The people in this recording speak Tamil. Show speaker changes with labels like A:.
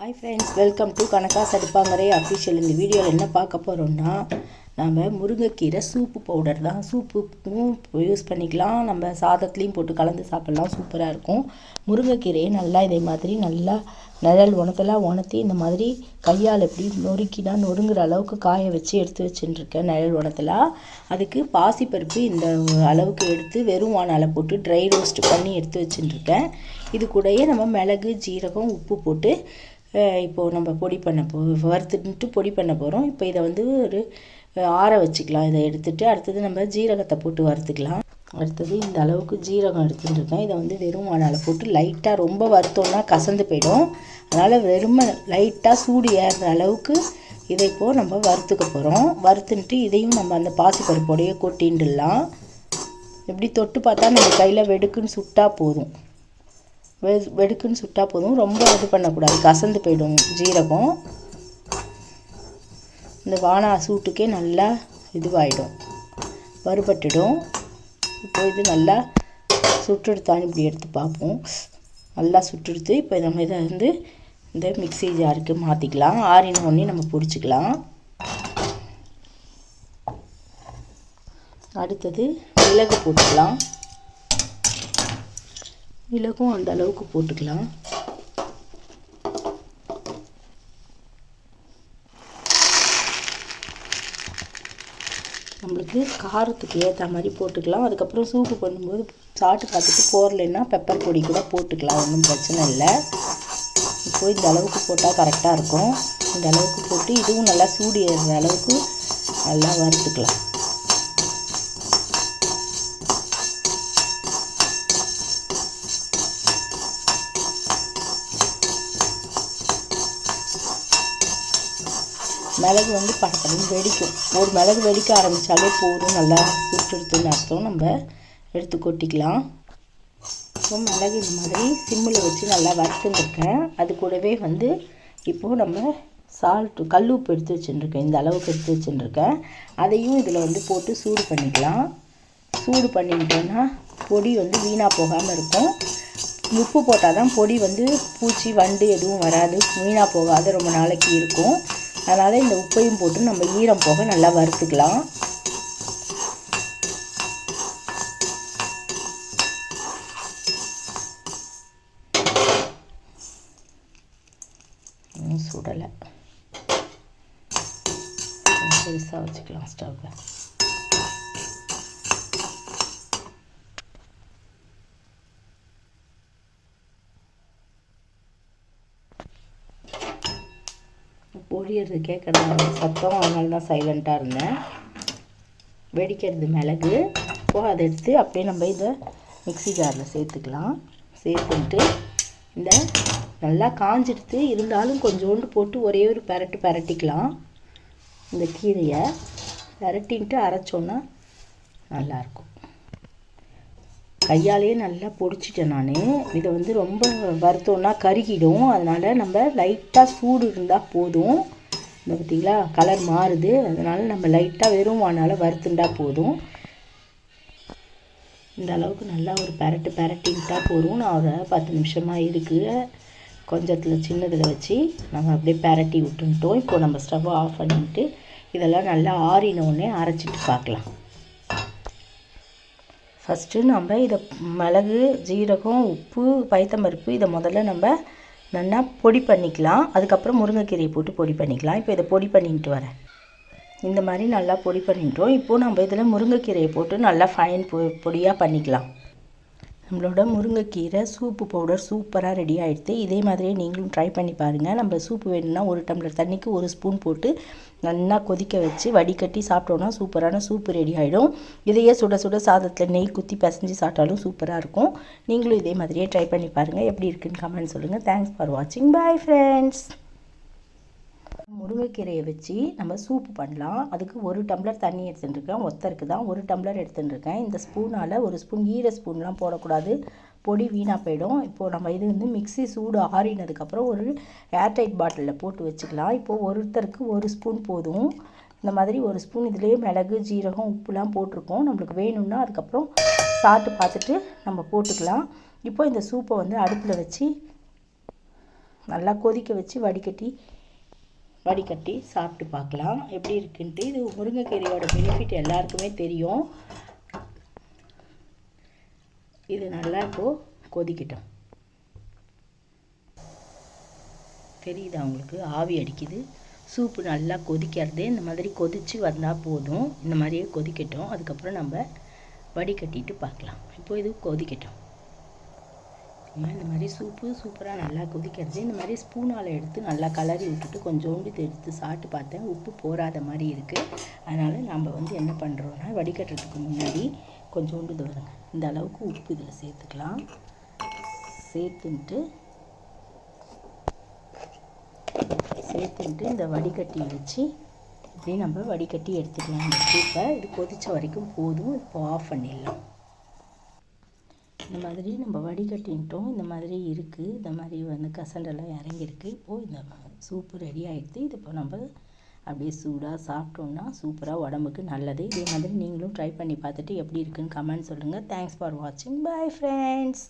A: ஹாய் ஃப்ரெண்ட்ஸ் வெல்கம் டு கணக்கா சடுப்பாங்கரை அஃபிஷியல் இந்த வீடியோவில் என்ன பார்க்க போகிறோம்னா நம்ம முருங்கைக்கீரை சூப்பு பவுடர் தான். சூப்புக்கும் யூஸ் பண்ணிக்கலாம். நம்ம சாதத்துலேயும் போட்டு கலந்து சாப்பிட்லாம். சூப்பராக இருக்கும். முருங்கைக்கீரையை நல்லா இதே மாதிரி நல்லா நிழல் உணத்தெல்லாம் உணர்த்தி இந்த மாதிரி கையால் எப்படி நொறுக்கினா நொறுங்குற அளவுக்கு காய வச்சு எடுத்து வச்சுட்டுருக்கேன் நிழல் உணத்தெல்லாம் அதுக்கு பாசிப்பருப்பு இந்த அளவுக்கு எடுத்து வெறும் வானால் போட்டு ட்ரை ரோஸ்ட் பண்ணி எடுத்து வச்சுட்டுருக்கேன் இது கூடயே நம்ம மிளகு ஜீரகம் உப்பு போட்டு இப்போது நம்ம பொடி பண்ண போ வறுத்துட்டு பொடி பண்ண போகிறோம் இப்போ இதை வந்து ஒரு ஆற வச்சுக்கலாம். இதை எடுத்துகிட்டு அடுத்தது நம்ம ஜீரகத்தை போட்டு வறுத்துக்கலாம். அடுத்தது இந்த அளவுக்கு ஜீரகம் எடுத்துட்டுருக்கேன் இதை வந்து வெறும் வாழால் போட்டு லைட்டாக ரொம்ப வறுத்தோம்னா கசந்து போயிடும். அதனால் வெறும் லைட்டாக சூடு ஏறுற அளவுக்கு இதை இப்போது நம்ம வறுத்துக்க போகிறோம் வறுத்துன்ட்டு இதையும் நம்ம அந்த பாசிப்பருப்போடையே கொட்டின்டுலாம் எப்படி தொட்டு பார்த்தா நம்ம கையில் வெடுக்குன்னு சுட்டால் போதும். வெ வெடுக்குன்னு சுட்டால் போதும். ரொம்ப இது பண்ணக்கூடாது. கசந்து போயிடும் ஜீரகம். இந்த வானா சூட்டுக்கே நல்லா இதுவாகிடும் வறுபட்டுடும். இப்போ இது நல்லா சுட்டெடுத்தான்னு இப்படி எடுத்து பார்ப்போம். நல்லா சுட்டெடுத்து இப்போ நம்ம இதை வந்து இந்த மிக்சி ஜாருக்கு மாற்றிக்கலாம் ஆறின நம்ம பிடிச்சிக்கலாம் அடுத்தது மிளகு போட்டுக்கலாம். மிளகும் அந்த அளவுக்கு போட்டுக்கலாம். நம்மளுக்கு காரத்துக்கு ஏற்ற மாதிரி போட்டுக்கலாம். அதுக்கப்புறம் சூப்பு பண்ணும்போது சாப்பிட்டு பார்த்துட்டு போரலைன்னா பெப்பர் பொடி கூட போட்டுக்கலாம். ஒன்றும் பிரச்சனை இல்லை. இப்போ இந்த அளவுக்கு போட்டால் கரெக்டாக இருக்கும். இந்த அளவுக்கு போட்டு இதுவும் நல்லா சூடு ஏறுற அளவுக்கு நல்லா வறுத்துக்கலாம். மிளகு வந்து படப்படன்னு வெடிக்கும். ஒரு மிளகு வெடிக்க ஆரம்பித்தாலே போதும். நல்லா சுட்டுடுத்துன்னு அர்த்தம். நம்ம எடுத்து கொட்டிக்கலாம். இப்போ மிளகு இந்த மாதிரி சிம்மில் வச்சு நல்லா வறுத்துருக்கேன். அது கூடவே வந்து இப்போது நம்ம சால்ட்டு கல் உப்பு எடுத்து வச்சுருக்கேன். இந்த அளவுக்கு எடுத்து வச்சுருக்கேன். அதையும் இதில் வந்து போட்டு சூடு பண்ணிக்கலாம். சூடு பண்ணிக்கிட்டோன்னா பொடி வந்து வீணாக போகாமல் இருக்கும். உப்பு போட்டால் தான் பொடி வந்து பூச்சி வண்டு எதுவும் வராது. வீணாக போகாது. ரொம்ப நாளைக்கு இருக்கும். அதனால் இந்த உப்பையும் போட்டு நம்ம ஈரம் போக நல்லா வறுத்துக்கலாம். சுடலை. பெருசாக வச்சுக்கலாம் ஸ்டவ்வை. பொழியறது கேட்குறது சத்தம் அதனால தான் சைலண்ட்டாக இருந்தேன். வெடிக்கிறது மிளகு. இப்போ அதை எடுத்து அப்படியே நம்ம இதை மிக்சி ஜாரில் சேர்த்துக்கலாம். சேர்த்துட்டு இந்த நல்லா காஞ்சிடுத்து இருந்தாலும் கொஞ்சோண்டு போட்டு ஒரே ஒரு பரட்டு பரட்டிக்கலாம். இந்த கீரையை பரட்டின்ட்டு அரைச்சோன்னா நல்லாயிருக்கும் கையாலேயே நல்லா பொடிச்சிட்டேன் நான். இதை வந்து ரொம்ப வருத்தோன்னா கருகிடும். அதனால் நம்ம லைட்டாக சூடு இருந்தால் போதும். இந்த பார்த்திங்களா கலர் மாறுது. அதனால் நம்ம லைட்டாக வெறும் வானால் வறுத்துண்டா போதும். இந்த அளவுக்கு நல்லா ஒரு பரட்டு பரட்டின்ட்டா போதும். நான் ஒரு பத்து நிமிஷமாக இருக்குது கொஞ்சத்தில் சின்னதில் வச்சு நம்ம அப்படியே பரட்டி விட்டுன்ட்டோம் இப்போ நம்ம ஸ்டவ்வை ஆஃப் பண்ணிட்டு இதெல்லாம் நல்லா ஆறினோடனே அரைச்சிட்டு பார்க்கலாம். ஃபஸ்ட்டு நம்ம இதை மிளகு ஜீரகம் உப்பு பைத்தம்பருப்பு இதை முதல்ல நம்ம நல்லா பொடி பண்ணிக்கலாம். அதுக்கப்புறம் முருங்கைக்கீரையை போட்டு பொடி பண்ணிக்கலாம். இப்போ இதை பொடி பண்ணிட்டு வரேன். இந்த மாதிரி நல்லா பொடி பண்ணிட்டோம். இப்போது நம்ம இதில் முருங்கைக்கீரையை போட்டு நல்லா ஃபைன் பொ பொடியாக பண்ணிக்கலாம். நம்மளோட முருங்கைக்கீரை சூப்பு பவுடர் சூப்பராக ரெடி ஆகிடுது இதே மாதிரியே நீங்களும் ட்ரை பண்ணி பாருங்கள் நம்ம சூப்பு வேணும்னா ஒரு டம்ளர் தண்ணிக்கு ஒரு ஸ்பூன் போட்டு நல்லா கொதிக்க வச்சு வடிகட்டி சாப்பிட்டோன்னா சூப்பரான சூப்பு ரெடி ஆகிடும் இதையே சுட சுட சாதத்தில் நெய் குத்தி பசைஞ்சு சாப்பிட்டாலும் சூப்பராக இருக்கும். நீங்களும் இதே மாதிரியே ட்ரை பண்ணி பாருங்கள் எப்படி இருக்குன்னு கமெண்ட் சொல்லுங்கள் தேங்க்ஸ் ஃபார் வாட்சிங் பாய் ஃப்ரெண்ட்ஸ் முருங்கைக்கீரையை வச்சு நம்ம சூப் பண்ணலாம். அதுக்கு ஒரு டம்ளர் தண்ணி எடுத்துட்டுருக்கேன். ஒத்தருக்கு தான் ஒரு டம்ளர் எடுத்துட்டுருக்கேன். இந்த ஸ்பூனால் ஒரு ஸ்பூன் ஈர ஸ்பூன்லாம் போடக்கூடாது. பொடி வீணாக போயிடும். இப்போது நம்ம இது வந்து மிக்சி சூடு ஆறினதுக்கப்புறம் ஒரு ஏர்டைட் பாட்டிலில் போட்டு வச்சுக்கலாம். இப்போது ஒருத்தருக்கு ஒரு ஸ்பூன் போதும். இந்த மாதிரி ஒரு ஸ்பூன் இதுலேயே மிளகு ஜீரகம் உப்புலாம் போட்டிருக்கோம். நம்மளுக்கு வேணும்னா அதுக்கப்புறம் சாப்பிட்டு பார்த்துட்டு நம்ம போட்டுக்கலாம். இப்போ இந்த சூப்பை வந்து அடுப்பில் வச்சு நல்லா கொதிக்க வச்சு வடிகட்டி வடிகட்டி சாப்பிட்டு பார்க்கலாம். எப்படி இருக்குன்ட்டு இது முருங்கைக்கீரையோட பெனிஃபிட் எல்லாருக்குமே தெரியும். இது நல்லா இப்போது கொதிக்கிட்டோம். தெரியுதா உங்களுக்கு? ஆவி அடிக்குது. சூப்பு நல்லா கொதிக்கிறதே இந்த மாதிரி கொதித்து வந்தால் போதும். இந்த மாதிரியே கொதிக்கட்டும். அதுக்கப்புறம் நம்ம வடிகட்டிட்டு பார்க்கலாம். இப்போ இது கொதிக்கட்டும். இந்த மாதிரி சூப்பு சூப்பராக நல்லா கொதிக்கிறது இந்த மாதிரி ஸ்பூனால் எடுத்து நல்லா கலரி விட்டுட்டு கொஞ்சோண்டு எடுத்து சாப்பிட்டு பார்த்தேன். உப்பு போராத மாதிரி இருக்குது அதனால் நம்ம வந்து என்ன பண்ணுறோன்னா வடிகட்டுறதுக்கு முன்னாடி கொஞ்சோண்டு தோறுங்க இந்த அளவுக்கு உப்பு இதில் சேர்த்துக்கலாம். சேர்த்துன்ட்டு சேர்த்துன்ட்டு இந்த வடிகட்டி வச்சு இப்படி நம்ம வடிகட்டி எடுத்துக்கலாம். இந்த சூப்பை இது கொதித்த வரைக்கும் போதும். இப்போ ஆஃப் பண்ணிடலாம். இந்த மாதிரி நம்ம வடிகட்டின்ட்டோம் இந்த மாதிரி இருக்குது இந்த மாதிரி வந்து கசண்டெல்லாம் இறங்கியிருக்கு. இப்போது இந்த சூப்பு ரெடி ஆகிடுது இது இப்போ நம்ம அப்படியே சூடாக சாப்பிட்டோம்னா சூப்பராக உடம்புக்கு நல்லது. இதே மாதிரி நீங்களும் ட்ரை பண்ணி பார்த்துட்டு எப்படி இருக்குன்னு கமெண்ட் சொல்லுங்கள் தேங்க்ஸ் ஃபார் வாட்சிங் பை ஃப்ரெண்ட்ஸ்